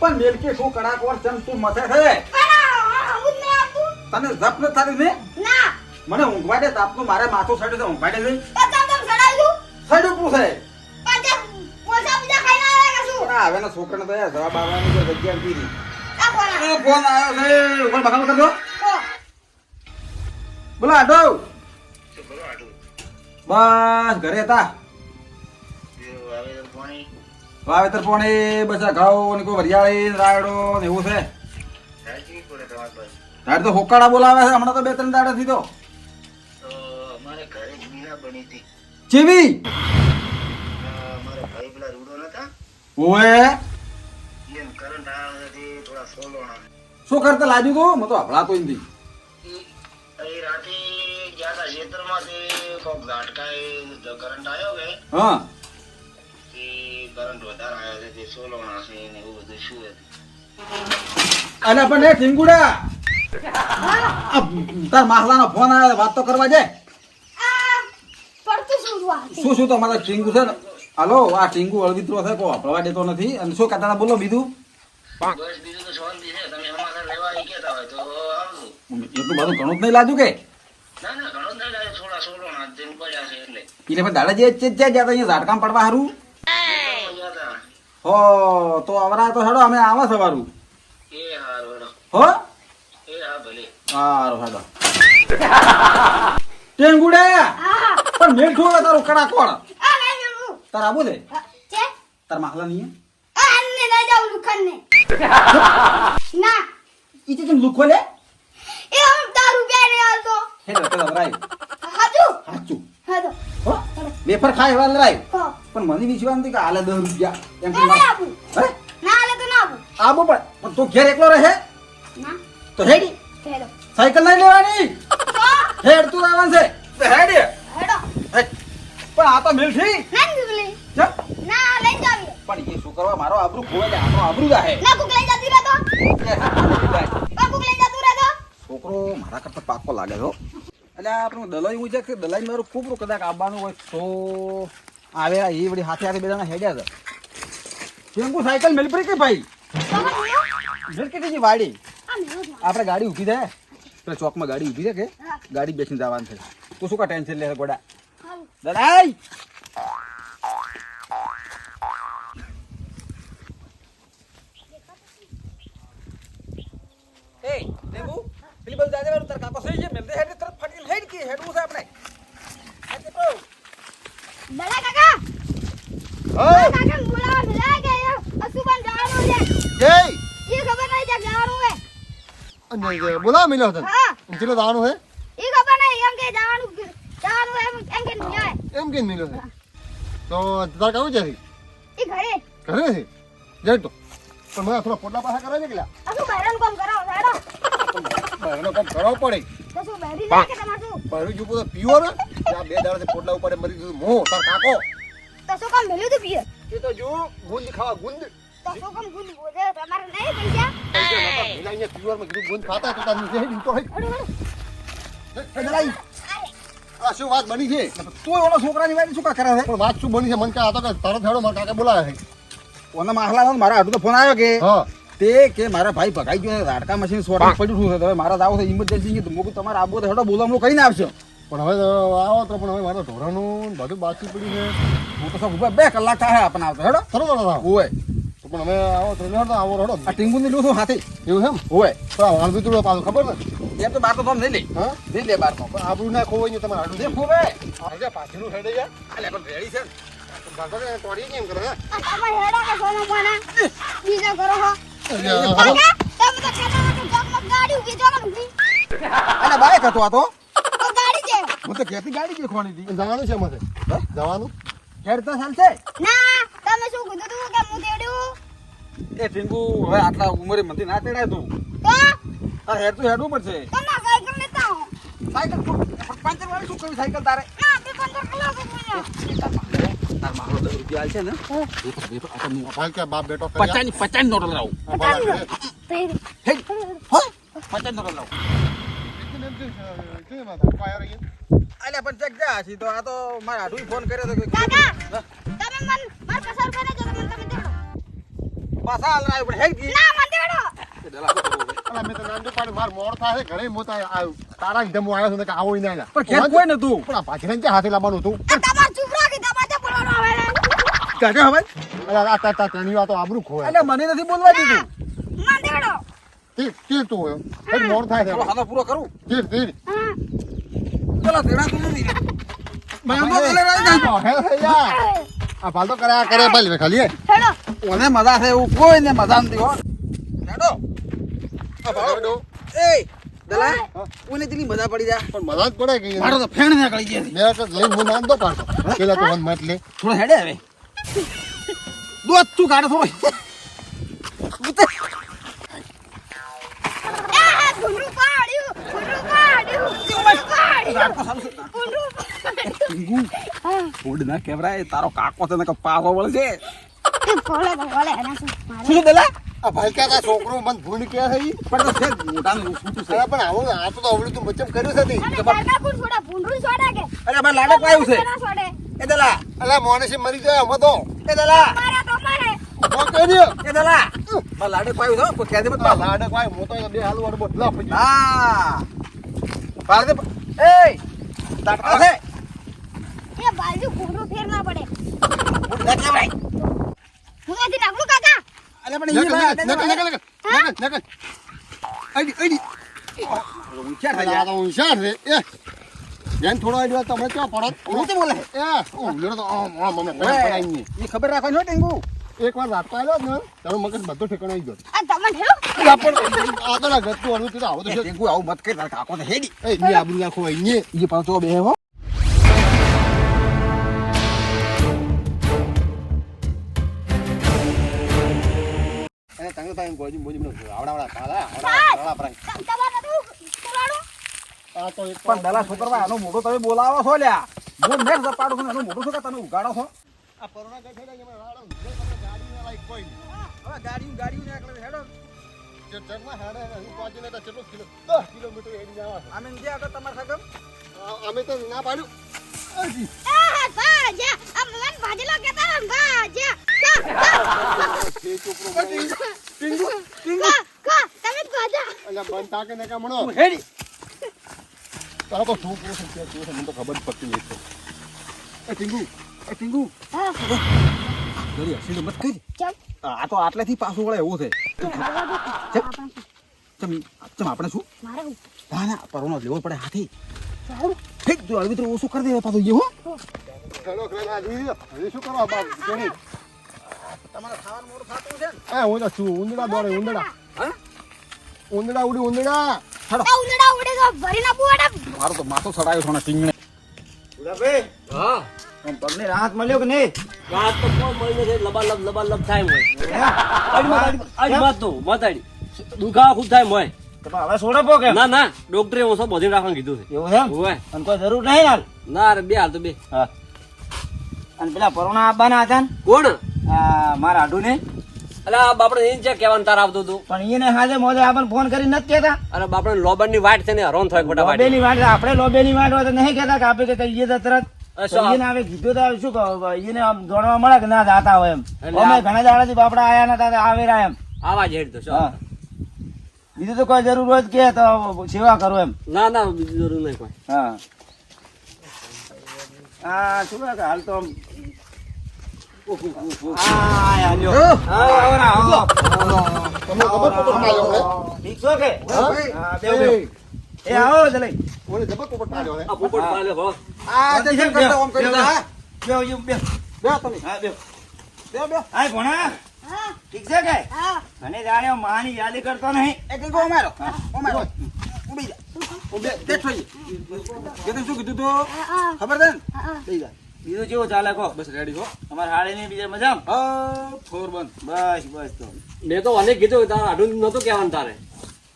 પણ મેલકી શું કડાક ચમ તું મથે છે? પણ આ હું જ નહીં આપતું તને જપ ન ને? મને ઊંઘવા દે મારે માથું સડે છે ઊંઘવા દે છે? સડ્યું પૂછે આ છોકરાને તો જવાબ આવવાની જગ્યા ફોન આવ્યો છે ઉપર બગાડ કરજો ઓ બોલો આટો? બસ ઘરે હતા. વાવેતર પોણે? બસ ઘઉં ને કોઈ વરિયાળી રાયડો ને એવું છે. તારે તો હોકાળા બોલાવે છે હમણાં તો બે ત્રણ દાડા થી તો ચીવી ઓએ શું કરતા લાજુ તો? મતો તો હભળાતો ઈ- એ રાતે ગયા હતા ખેતરમાંથી કોક ઝાટકાએ કરંટ આવ્યો કે હા. એ કરંટ વધારે આવ્યો છે તે સોલોણા છે ને એવું બધું શું હતું અલે પણ એ ટીંગુડા આ તાર માસલાનો ફોન આવ્યો વાત તો કરવા જાય શું શું તમારા ટીંગુ છે હાલો આ ટીંગુ અળવિત્રો છે કો હભળવા દેતો નથી. અને શું કહેતા હતા બોલો બીજું? બસ બીજું તો શાંતિ છે. તમે અમારા લેવા ઈ હોય તો આવજો એટલું બધું ઘણું જ નહીં લાગ્યું કે. એટલે. પણ દાડા જે છે જ જ્યાં અહીંયા ઝાડકામ પડવા હારું. ગયા હો તો અવરા તો હેડો અમે આવા સવારું. એ હારું હેડો. હો? એ હા ભલે. હારું હેડો. ટેંગુડે! પણ મેલ ઠોવે તારું કડા કોણ? તારા આબુ દે છે? તાર માખલા નહીં જાવ ના. ઈ તે કેમ લુખો લે? આવતો હેડો તે લવરાય હાજુ હાચું. હાજો હો? વેફર ખાય એવા લવરાય પણ મને વિશ્વાસ નથી કે આલે દસ રૂપિયા. એમ કે નહીં આપું. હે? ના આલે તો ના આપું. આબુ પણ પણ તું ઘેર એકલો રહે? ના. તો હેડી. હેડો. સાયકલ નહીં લેવાની? હેડ તું આવવાનું છે. તો હેડ. હેડો. પણ આ તો મિલ ના ના લઈ જાવી. પણ એ શું કરવા? મારો આબરૂ ખોવે જાય. આપણો આબરૂ જાહે ના કુક લઈ જતી રહેતો એ કુક લઈ જતું રહેતો છોકરો મારા કરતા પાકો લાગે છો એટલે આપણું દલાઈ હું છે કે દલાઈ મારું ખૂબ કદાચ આવવાનું હોય તો આવે એ વળી હાથે હાથે બે જણા હેડ્યા હતા ટેમ્પુ સાયકલ મેલ પડી કે ભાઈ? મેલ કેટલી વાડી? આપણે ગાડી ઊભી થાય. પેલા ચોકમાં ગાડી ઊભી છે કે? ગાડી બેસીને જવાનું છે. તું શું કા ટેન્શન લે ગોડા? દલાઈ! એ, લેબુ, પેલી બાજુ જાજે તાર કાકો. સહી છે મેલ દે હેડ તરફ ફાટી હેડ કે હેડવું છે આપણે? દલા કાકા. હા? કાકા બોલાવા મિલા કે અસુબન જવાનું છે. જય! એ ખબર નહીં કે જવાનું હે અને બોલા મિલો હતો. હા. ચેલો દાવાનું હે? એ ખબર નહીં એમ કે જવાનું જવાનું એમ એમ કે નહીં એમ કે મિલો છે. તો તાર કાવું છે? એ ઘરે. ઘરે છે? જઈ તો. પણ મને થોડા પોટલા પાછા કરે છે કે લ્યા? અસુ બહેરન કોમ કરો હેડો. બહેરનો કામ કરવો પડે. તો શું બહેરી લે તમારું શું? બહેરું તો પીવો ને. ત્યાં બે દાડા પોટલા ઉપર મરી દીધું મો તાર કાકો. તો શું કામ મેલ્યું તું પીએ? એ તો જો ગુંદ ખાવા ગુંદ. તો શું કામ ગુંદ? બોલે તમારે નહીં પૈસા? મિલાઈને પીવરમાં કીધું ગુંદ ખાતા તો તાર નીચે હેડી તો હે હેડો હેડો એ દલાઈ આ શું વાત બની છે? તું ઓલો છોકરાની વાડી શું કા કરે છે? પણ વાત શું બની છે? મને કે આ તો કે તરત હેડો મારા કાકા બોલાવે છે. ઓના માહલા મારા હાટુ તો ફોન આવ્યો કે? હા. તે કે મારા ભાઈ ભગાઈ ગયો રાડકા મશીન સોટા પડ્યું શું છે હવે મારા દાવો છે ઇમરજન્સી ગયું મૂકું તમારે આબો તો હેડો બોલામણું કરીને આવશો. પણ હવે આવો તો પણ હવે મારા ઢોરાનું બધું બાકી પડ્યું છે. હું તો ઊભા બે કલાક થાય આપણને આવતો હેડો. થોડો થોડો આવો. ઓય. તો પણ હવે આવો તો હેડો આવો હેડો. આ ટીંગુની લીધું છું હાથી. એવું એમ? હોય તો આ વાળ બીતું પાછું ખબર ને એમ તો બાર તો તમે નહીં લે. હા? નહીં લે બાર તો. પણ આપણું ના ખોવાય ને તમારે હાડું ખોવે આજે પાછળનું હેડે છે અલે પણ રેડી છે. ને. ને તોડી કેમ કરે હે? આ તમે હેડો કે સોનો મોના બીજા કરો હો. તો ઊભી બાઈક હતો તો. તો ગાડી છે હું તો ગાડી દેખવાની હતી. જવાનું છે હે? જવાનું? હેડતા ચાલશે ના તમે શું કીધું તું કે હું તેડ્યું એ ટીંગુ હવે આટલા ઉંમરે મને ના તેડાય તું. તો? તારે હેડતું હેડવું પડશે. તમે સાયકલ લેતા હો સાયકલ પંચર વાળી શું કરવી સાયકલ તારે? ના બે પંદર કલાક ઊભી તાર મારો દસ રૂપિયા આલશે ને? બાપ બેટો. પચાસ પચાસ નોટ લાવું. પચાસ નોટ? લાવું. છે? અલ્યા પણ ચેક જા હજી તો આ તો મારા હાડું ફોન કર્યો તો કાકા તમે મન માર પસાર કરે જો તમે તમે દેડો પાછા હાલ આવ્યો પણ હેડ ગઈ ના મન દેડો? અલા, મેં તો માર થાય ઘરે આ- તારા લીધે આવ્યો છું કે આવો ના પણ ઘેર કોઈ નતું. પણ આ ભાજીને હાથે લાવવાનું હતું? તમારે કાકા હવે. અલા, આ તા- તા- તેની વાતો આબરૂ ખોવાય. અલ્યા મને નથી બોલવા દીધું. મન તીર- તીર તું હોય. હજી મોડ થાય છે. હાલો પૂરો કરું. તીર, તીર. હા. તેડા તું નથી. મેં પેલે રહી જાય. હે, હે, યાર. આ ભાલ કર્યા કરે ભાઈ ખાલી હેડો. ઓને મજા છે એવું કોઈને મજા નથી હો. હેડો. આ ભાડો એ દલા કોને તેની મજા પડી જા પણ મજા જ પડે કે મારો તો ફેણ નીકળી ગયા. તો લઈને હું નામ દો પાછો પેલા તો વન મત લે. થોડો હેડે હવે. દોત તું કાઢે થોડો. ફૂડ ના કેવરાય તારો કાકો તને પારો વળશે. શું દલા? આ ભાઈ ક્યાં કા છોકરો મન ભૂંડ કે થઈ પણ તો છે જ શું છે? પણ આવું આ તો અવળું તું મચમ કર્યું છે તી. અને કાકા કોણ છોડા? ભૂંડું છોડા કે? અરે અમારે લાડક આવ્યું છે. ના છોડે? એ દલા. અલા મોણસે મરી જાય અમે તો. એ દલા. મારે તો મારે. ઊભો કર્યો. એ દલા મારે લાડક આવ્યું છે કોઈ કહેજે મત આ પાછો. લાડક ભાઈ મોટો એ બે હાલ વાળો બદલા પડી ગયો. હા પાડે દે. એ તાટકા છે એ બાજુ ઘૂંટું ફેર ના પડે ફૂડ ના કેવરાય હું એથી નાખું કાકા અરે પણ નકલ, ઈ નકલ, નકલ, નકલ, નકલ, નકલ. આઈડી આઈડી ઊંચાર થઈ આ જા તો હોશિયાર છે. એ, બેન થોડો આઈડિયો તમે ક્યાં પડો? હું તો બોલે એ, ઓ, લેડો તો આમ, આમ, આમ, પડાઈ ની ખબર રાખો છો ટેંગુ એકવાર રાત આવ્યો ને તારો મગજ બધો ઠેકાણો આવી ગયો આ તમને હેલો આ પણ આગળ ગતું હળવું તે તો આવો તો છે. ટેંગુ આવું મત કરી તારા કાકો તો હેડી એ, ની આબરૂ નાખો અહીંયા. ઈ પાછો બે હો અને તંગ એમ ગોજી મોજી મને આવડાવડા પાલા, આવડાવડા પાલા પરાય. તમારે નતું બોલાડું આ તો એક પણ દલા છોકરવા એનો મોટો તમે બોલાવો છો લ્યા. હું મેં સપાડું છું એનો મોટો છોકરા તમે ઉગાડો છો? આ પરોણા ગઈ છે ને એમાં રાડો ઊભો તમે ગાડી ના કોઈ નહીં. હવે ગાડીયું ગાડીયું ને એકલા હેડો. જે ટ્રેનમાં હેડે હું પહોંચીને તો કેટલો કિલો કિલોમીટર હેડી જવા. છે. ગયા આગળ તમારે સગમ અમે તો ના પાડ્યું. હજી. આ ભાજા આ મન ભાજેલો કેતા ભાજા એ ટીંગુ ટીંગુ કા કા તમે ભાજા અલ્યા બંધ તાકે ને કાં મણો. હેડી. તારો તો છોકરો છે, ક્યાં છોકરો છે, મને તો ખબર જ પડતી નથી. એ ટીંગુ એ ટીંગુ. હા ગરી હસીને મત કરી આ તો આટલેથી પાછું વળે એવું છે. ચમ. ચમ. આપણે શું? મારે હું. ના ના પરોનો લેવો પડે હાથી. ઠીક જો અળવિત્ર ઓછું કરી દેવા પાછું એ હો. ચલો, શું કરવા બાપ? જોડી. તમારે ખાવાનું મોડું થતું છે એ, હું તો છું. ઉંદડા દોડે, ઉંદડા. હા? ઉંદડા ઉડી, ઉંદડા. ઉંદડા ઉડે તો ભરી ના બુવાડા મારો તો માથો સડાયો છે ને ટીંગને હા. આમ રાહત મળ્યો કે નહીં? રાહત તો કોણ મળી નથી? લબાલબ લબાલબ થાય મોય. આજ મત તો મતાડી દુખાવા ખુદ થાય મોય. હવે છોડો પો કેમ ના ના ડોક્ટરે ઓછો બધી રાખવાનું કીધું છે? એવું એમ? હોય. અને કોઈ જરૂર નહીં હાલ? ના રે બે હાલ તો બે. હા. અને પેલા પરોણા આવવાના હતા ને? કોણ? આ મારા આડું ને અલે બાપડે એને ચા કહેવાનું તાર આવતું હતું? પણ એને હાજે મોજે આપણને ફોન કરી નથી કહેતા. અરે બાપડે લોબનની વાટ છે ને હરોન થાય ખોટા વાટ લોબેની વાટ આપણે લોબેની વાટ હોય તો નહીં કહેતા કે આપણે કે કહીએ તો તરત. એને આવે કીધું તો શું કહો એને આમ જોડવા મળે કે ના જાતા હોય એમ. અમે ઘણા દાડાથી બાપડા આયા ના તો આવેરા એમ. આવા જ હેડ તો શું બીજું તો કોઈ જરૂર હોય કે તો સેવા કરો એમ. ના ના બીજું જરૂર નહીં કોઈ. હા. આ શું હાલ તો મને જાણે માની યાદી કરતો નહીં એ કઈ અમારો અમારો ઊભી જાય. શું કીધું તું ખબર છે ને બીજું કેવું ચાલે કહો? બસ રેડી કહો અમારે હાડી ની બીજા મજા ફોર બંધ. બસ બસ તો. મેં તો અનેક કીધું તારે આડું નતું કહેવાનું તારે.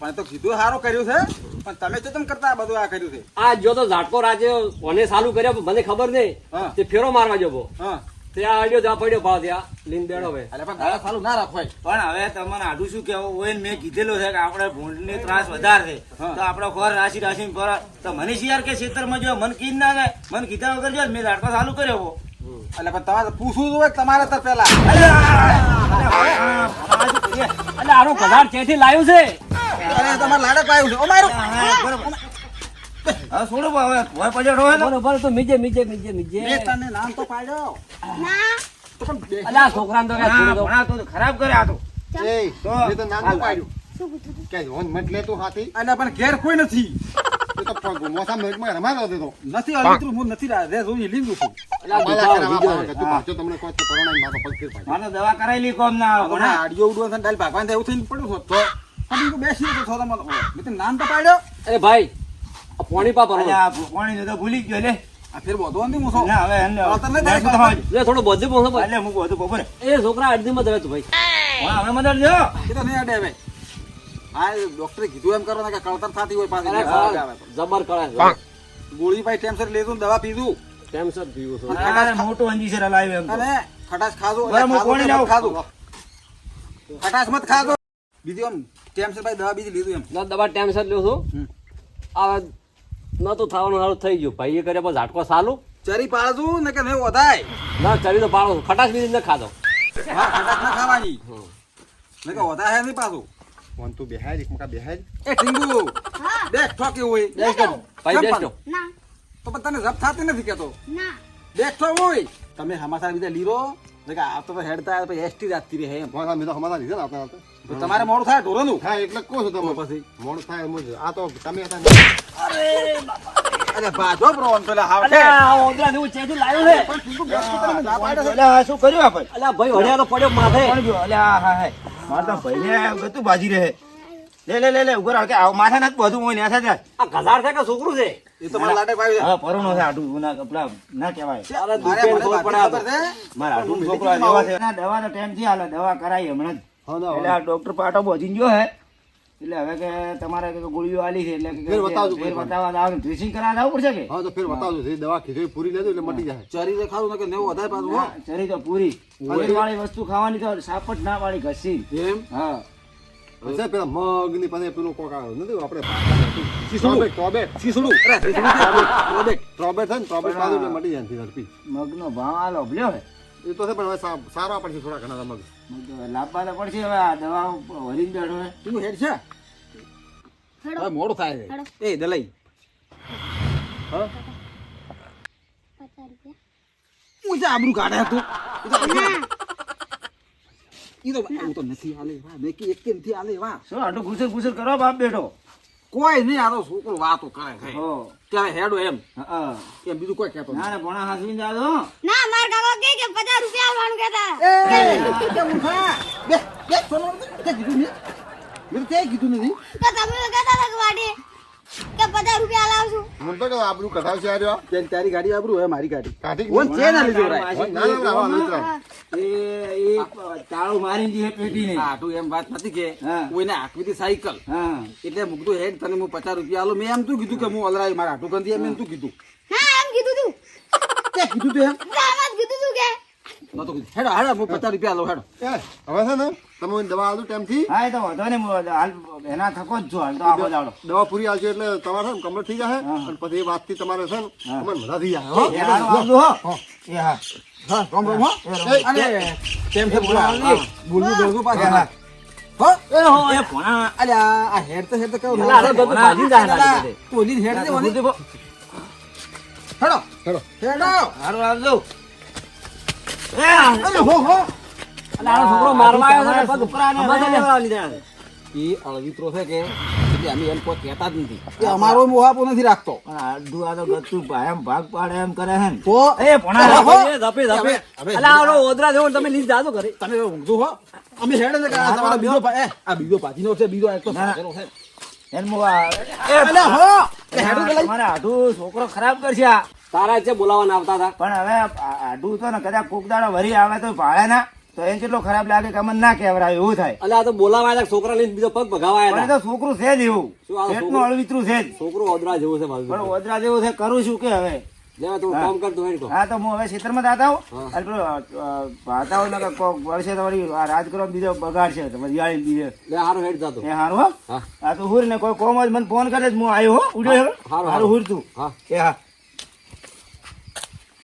પણ તો કીધું સારું કર્યું છે. પણ તમે તો તમે કરતા બધું આ કર્યું છે? આ જો તો ઝાટકો રાજે મને સાલું કર્યો મને ખબર નહીં. હા. તે ફેરો મારવા જવો. હા. ત્યાં આડ્યો જા પડ્યો ભાવ ત્યાં. લીન બેડો ભાઈ એટલે પણ દાડા સારું ના રાખવાય. પણ હવે તમને આડું શું કેવું હોય ને મેં કીધેલું છે કે આપણે ભૂંડની ત્રાસ વધારે છે. તો આપણો ખોર રાશિ રાશિ પર તો મને શિયાર કે ખેતરમાં જો મન કીધ ના જાય મન કીધા વગર જો મેં ઝાટકો ચાલુ કર્યો એટલે પણ તમારે પૂછવું જોઈએ તમારે તો પેલા. અરે આનો ક્યાંથી લાવ્યું છે? અરે તમારે લાડક આવ્યું છે. ઓ મારું. હા, છોડો હવે ભોય પજેડો હોય બરોબર તો મીજે મીજે મીજે મીજે. મેં તને નામ તો પાડ્યો. ના. તો પણ છોકરાને તો. ભણા તો ખરાબ કરે આ તો. એ તો. મેં તો નામ તો પાડ્યું. શું કીધું કે હોન મત તું હાથી. એટલે પણ ઘેર કોઈ નથી. તો મોસા હતો નથી હું નથી રા- જોઈ છું. તું ભાગજો તમને કોઈ તો કોરોના મારો પગ ફેર મારે તો દવા કરાયેલી કોમ ના આવે આડિયો ઉડવો છે ને ડાલ ભાગવાન થાય એવું થઈને પડ્યું તો. પણ બેસી છો તમે મેં નામ તો પાડ્યો. અરે ભાઈ પોણી પા ભરવાનું. પાણી તો ભૂલી ગયો લે. આ ફેર બોધો નથી મૂસો ના, હવે એને-. લે થોડું બધું બોલો એટલે બપોરે એ છોકરા અડધીમાં જ હવે તું ભાઈ. હા, હવે મદદ જો એ તો નહીં અડે હવે. હા ડોક્ટરે કીધું એમ કરવાના કે કળતર થતી હોય પાછી. જબર ગોળી પાઈ ટેમસર લીધું ને દવા પીધું. ટેમસર પીવું છું. અરે, મોટું એમ. ખટાશ કોણી ખાધું ખટાશ મત ખાધો. બીજું એમ ટેમસર ભાઈ દવા બીજી લીધું એમ. દવા ટેમસર લ્યો છું. હમ. આ તો થવાનું સારું થઈ ગયું. ભાઈ એ કર્યા પછી ઝાટકો સાલું. ચરી પાડું ને કે નહીં વધાય. ના ચરી તો પાડો. ખટાશ બીજી ન ખાધો. હા ખટાશ ના ખાવાની. ને કે વધાય નહીં પાછું. ફોન તું બેહાય એક મકા બેહાય. એ ટીંગુ હા. દેખ ઠોકી હોય. બેસ દો ભાઈ બેસ દો ના. તો પણ તને જપ થતી નથી કેતો. ના. દેખ ઠો હોય. તમે હમાસા બીજા લીરો. ને આ તો હેડતા પછી એસટી જાતી રહે એમ. મોસા મેં તો હમાતા લીધા ને આપણા તો તમારે મોડું થાય ઢોરનું હા એટલે કહું છો તમે પછી? મોડું થાય એમ જ. આ તો તમે હતા ને. અરે પેલા હાવ આ ઓંદરા ના. અલ્યા, શું કર્યું આપણે અલ્યા ભાઈ પડ્યો માથે. અલ્યા, હા, હા. મારે તો ભાઈને ગતું બાજી રહે. લે લે લે લે ઊભો રાખ કે માથા નથી બધું હોય ને આ ગધાર છે કે છોકરું છે? એ તો મારા લાડક ભાઈ છે. હવે છે ના કપડા ના કહેવાય. અરે મારે દુખે મને ખબર પડે બાકી આ તો. ખબર છે? મારા આટું છોકરો જેવા છે. ના દવા ટાઈમથી હાલે દવા કરાઈ હમણાં જ. હા, ના, એટલે આ ડોક્ટર પાટો બોજીને ગયો હે. એટલે હવે કે તમારે કે ગોળીઓ આલી છે એટલે ફેર બતાવજો ફેર બતાવવા આવ ડ્રેસિંગ કરાવવા જવું પડશે કે? હા તો ફેર બતાવજો. જે દવા કીધી પૂરી લેજો એટલે મટી જાય. ચરી તો ખાવું કે નેવું વધારે પાછું ચરી તો પૂરી. વાળી વસ્તુ ખાવાની તો સાપટ ના વાળી ઘસી એમ? હા. હશે પેલા મગની પાસે પેલું કોક નથી આપણે ટ્રોબેટ ટ્રોબેટ શીસડું. અરે, શીસડું છે. ને પાછું મટી જાય ઝડપી મગનો ભાવ આલો ભલ્યો હે. એ તો છે પણ હવે સારા પડશે થોડા ઘણા મગ. લાભવાના પડશે હવે આ દવા વરીને બેઠો હે. તું હેડ છે? હવે મોડું થાય છે. એ દલાઈ. હા? પચાસ રૂપિયા. હું જે આબરૂ કાઢે તો. ઈ તો આવું તો નથી હાલે વા મેં કે એક નથી હાલે વા શું આટલું ગુસર ગુસર કરો બાપ બેઠો? કોઈ નહીં આરો છોકરો વાતો કરે છે. હો. ત્યારે હેડો એમ. હા. એમ બીજું કોઈ કહેતો ના ના ભણા હાસવીને જાજો ના માર કાકા કે કે પચાસ રૂપિયા આલવાનું કહેતા. એ કેમ ઉઠા. બે બે સોનો કે કીધું ને મેં તે કીધું નથી. તો તમે કહેતા હતા કે વાડી કે પચાસ રૂપિયા લાવશું? મને તો કે આબરૂ કઢાવશે છે આર્યો કે તારી ગાડી આબરૂ હે મારી ગાડી. કાઢી ઓન છે ના લીધો રાય ના ના ના આવા મિત્ર. એ એ તાળું મારી જે પેટી ને હા તું એમ વાત નથી કે કોઈને આકવી હતી સાયકલ. હા. એટલે મુકતો હેડ તને હું પચાસ રૂપિયા આલો. મેં એમ તું કીધું કે હું અલરાય મારા આટુ ગંધી એમ તું કીધું. હા એમ કીધું તું. કે કીધું તું એમ? ના કીધું તું કે. નતો કીધું હેડો હેડો હું પચાસ રૂપિયા આલો હેડો. એ, હવે છે ને દવા આલજો ટાઈમથી. હા એ તો વાંધો નહીં હાલ એના થકો જ જો હાલ તો આખો દાડો દવા પૂરી આવજો એટલે તમારે છે ને થઈ જશે અને પછી એ વાતથી તમારે છે કમર મજા થઈ જાય હો. એ હો. એ હા. હા રોમ રોમ હો. એ, અને કેમ છે બોલા? બોલવું બોલવું પાછા. હા. હો. એ હો એ ભણા. અલ્યા આ હેડ તો હેડ હેડ દે ઓની હેડો. હેડો. હેડો. હારું આવજો એ હો હો. અલા, છોકરો મારવા આવ્યો છે પગ છોકરાને અમારે હવે- લેવા લીધા એ અળવિત્રો છે કે? અમે એમ કોઈ કહેતા જ નથી. અમારો મોહાપો નથી રાખતો. આડું આ તો ગતું ભાઈ ભાગ પાડે એમ કરે હે તો? એ ભણા ધપે ધપે. હવે- હવે- અલા, આનો ઓદરા જેવો તમે લીધ જાજો ઘરે. તમે ઊંઘજો હો. અમે હેડે ને તમારો બીજો એ આ બીજો ભાજીનો છે બીજો એક તો. છે. એને એ હો! આડું છોકરો ખરાબ કરશે આ. તારા છે બોલાવાના આવતા હતા. પણ હવે આડું તો ને કદાચ કોક દાડા વરી આવે તો ભાડે ના. તો એને કેટલો ખરાબ લાગે કે અમને ના કહેવરાય એવું થાય. અલા, આ તો બોલાવા આવ્યા છોકરા લઈને બીજો પગ ભગાવા આવ્યા તો છોકરું છે જ એવું. પેટનું? અળવિતરું છે જ. છોકરું ઓદરા જેવું છે પણ ઓદરા જેવું છે કરું શું કે હવે? હા. તો હું હવે ક્ષેત્રમાં જાતા હા. ભાતા હોય વર્ષે તમારી આ રાજ કરો બીજો બગાડ છે બીજે. હારું હેડ જાતો. એ હારું હા? તો હુર ને કોઈ કોમ જ મને ફોન કરે જ હું આવ્યો હો. ઉડ્યો હવે? હારું, તું. હા. એ હા.